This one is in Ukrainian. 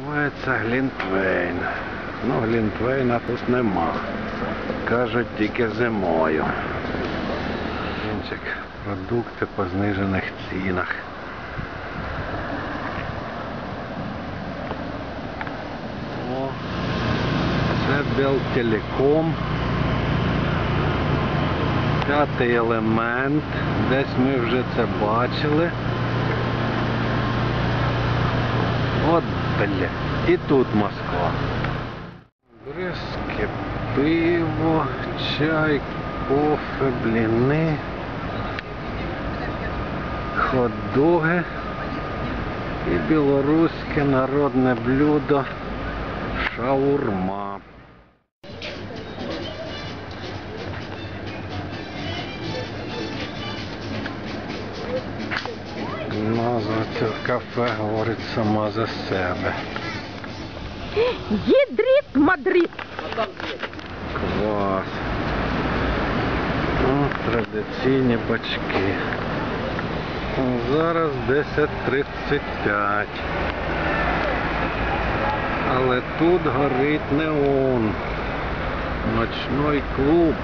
Називається Глінтвейн. Ну, Глінтвейна тут нема. Кажуть, тільки зимою. Кінчик. Продукти по знижених цінах. О, це Белтелеком. П'ятий елемент. Десь ми вже це бачили. От. І тут Москва. Брестське пиво, чай, кофе, бліни, хот-доги і білоруське народне блюдо шаурма. Назва цього кафе говорить сама за себе. Ядрит Мадрид. Клас. Ну, традиційні бачки. Зараз 10.35. Але тут горить неон. Ночной клуб.